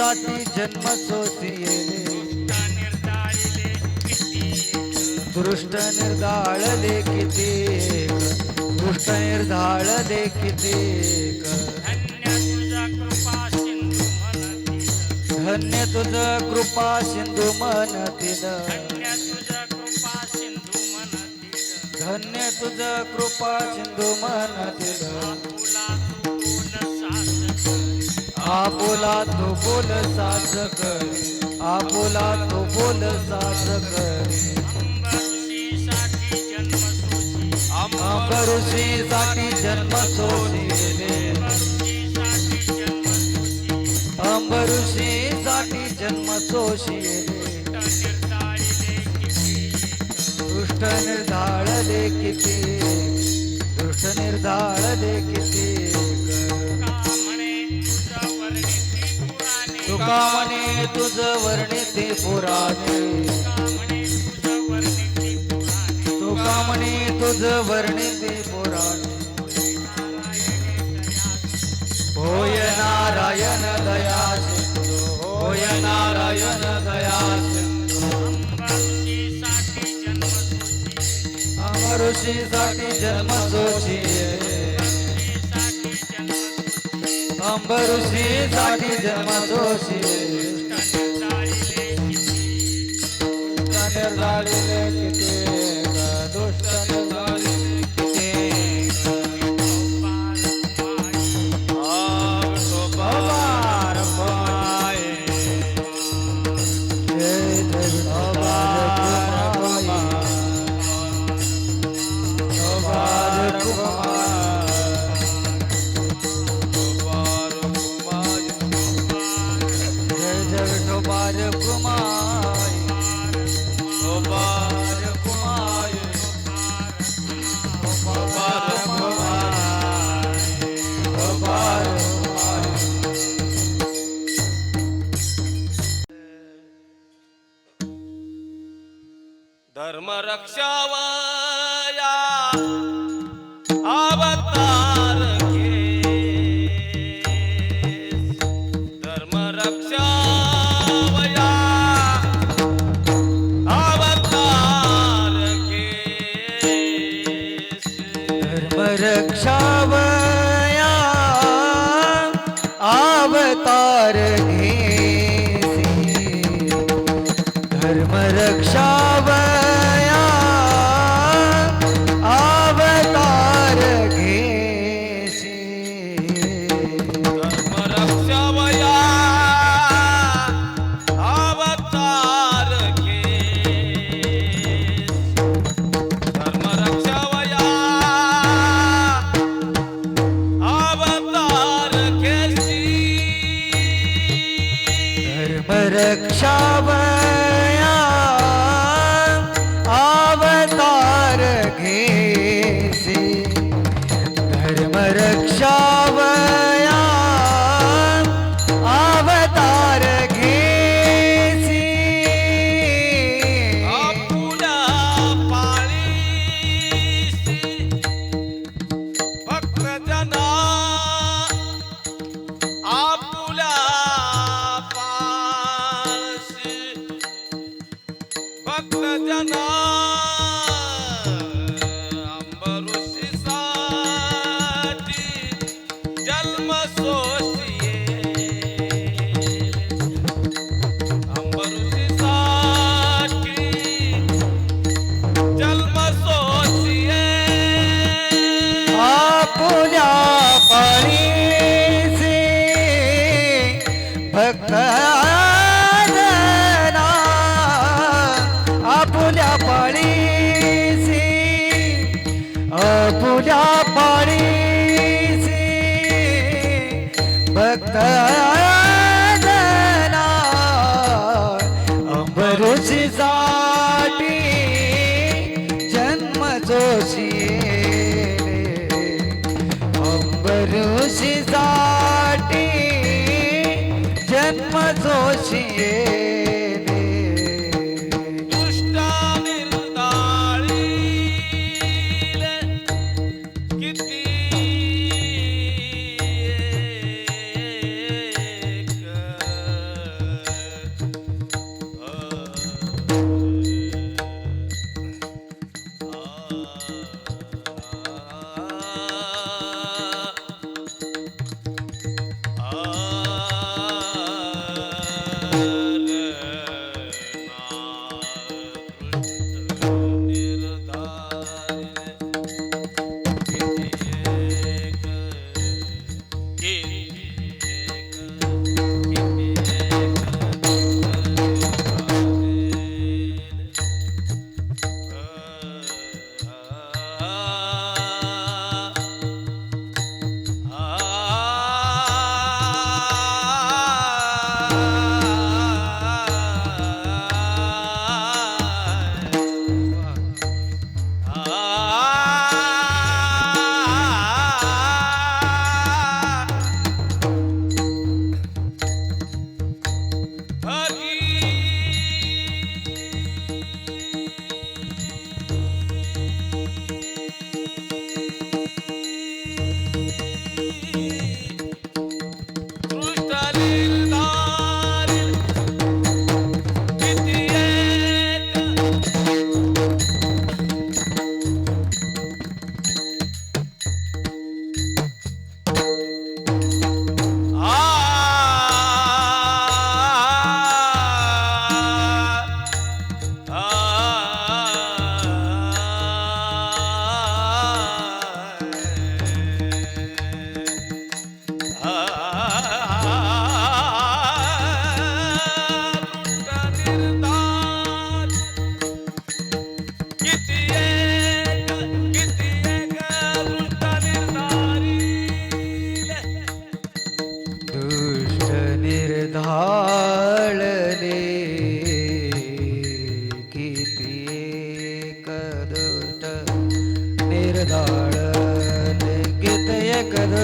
अंबऋषी जन्म सोसिले दृष्ट निर्धाळले किती दृष्ट निर्धाळले किती धन्य तुझ कृपा सिंधू म्हणतील धन्य तुझ कृपा सिंधू म्हणतील आपुला तो बोल साज करी आपुला तो बोल साज करी अंबरुषी साठी जन्म सोसिले अंबरुषी साठी जन्म सोशिले निर्धाळ दे किती दुष्ट निर्धाळ दे किती म्हणे तुझ वर्णिते पुराणे. तुका म्हणे तुझ वर्णिते पुराणे. होय नारायण दया होय नारायण दया ऋषीसाठी अमऋषी जन्म सोशिले अंबऋषी साठी जन्म सोशिले निर्धारिले किती धर्म रक्षावया अवतार धर्म रक्षावया अवतार घे धर्म रक्षावया अवतार घेसी।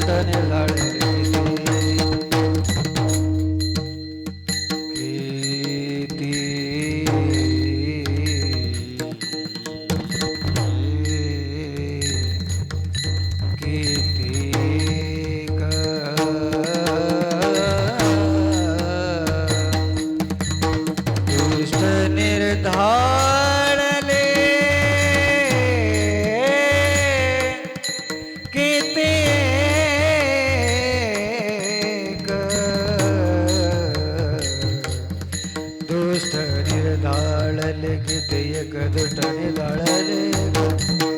एक ते एक दुष्ट निर्धाळले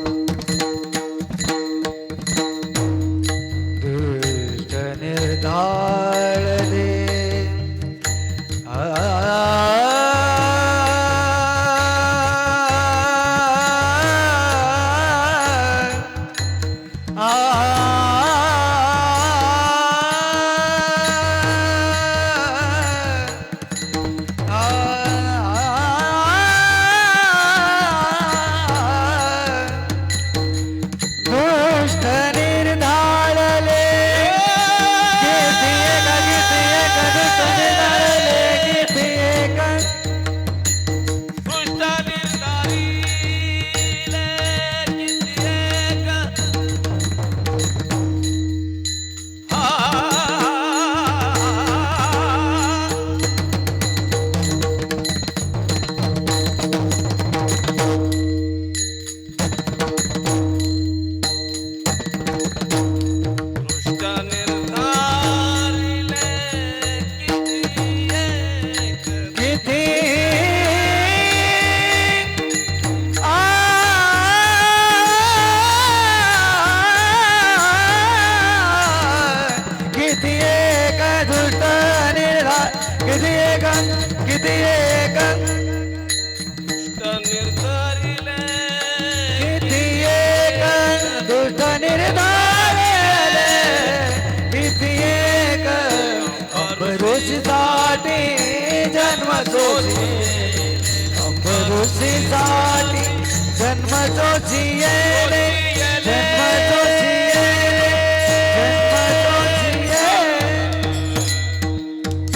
তো জিয়ে